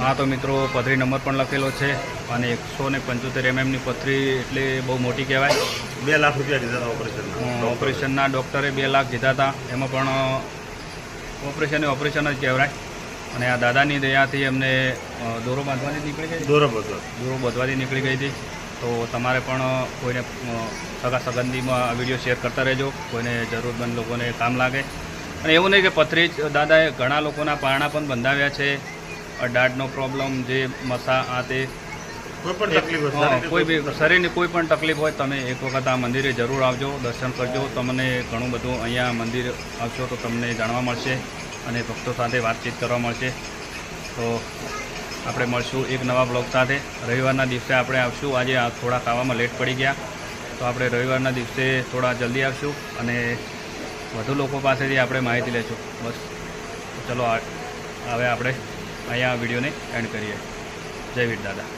હા તો મિત્રો પથરી નંબર પણ લખેલો છે અને એકસો ને પંચોતેર એમએમની પથરી એટલે બહુ મોટી કહેવાય. બે લાખ રૂપિયા કીધા હતા ઓપરેશનના. ઓપરેશનના ડૉક્ટરે બે લાખ જીધા હતા. એમાં પણ ઓપરેશન એ ઓપરેશન જ કહેવાય. અને આ દાદાની દયાથી એમને દોરો બાંધવાની નીકળી ગઈ? દોરો બધો દોરો બાંધવાની નીકળી ગઈ હતી. તો તમારે પણ કોઈને સગા સગંદીમાં આ વીડિયો શેર કરતા રહેજો. કોઈને જરૂરમંદ લોકોને કામ લાગે. અને એવું નહીં કે પથરી જ દાદાએ ઘણા લોકોના પારણા પણ બંધાવ્યા છે. અ, પ્રોબ્લેમ જે મસા આ તે કોઈ પણ તકલીફ શરીરની કોઈ બી શરીરની કોઈ પણ તકલીફ હોય તમે એક વખત આ મંદિરે જરૂર આવજો દર્શન કરજો. તમને ઘણું બધું અહીંયા મંદિર આવશો તો તમને જાણવા મળશે અને ભક્તો સાથે વાતચીત કરવા મળશે. તો આપણે મળશું એક નવા બ્લોગ સાથે. રવિવારના દિવસે આપણે આવશું. આજે આ થોડા ખાવામાં લેટ પડી ગયા. તો આપણે રવિવારના દિવસે થોડા જલ્દી આવશું અને વધુ લોકો પાસેથી આપણે માહિતી લઈશું. બસ. ચલો હવે આપણે અહીંયા આ વિડીયોને એન્ડ કરીએ. જય વીર દાદા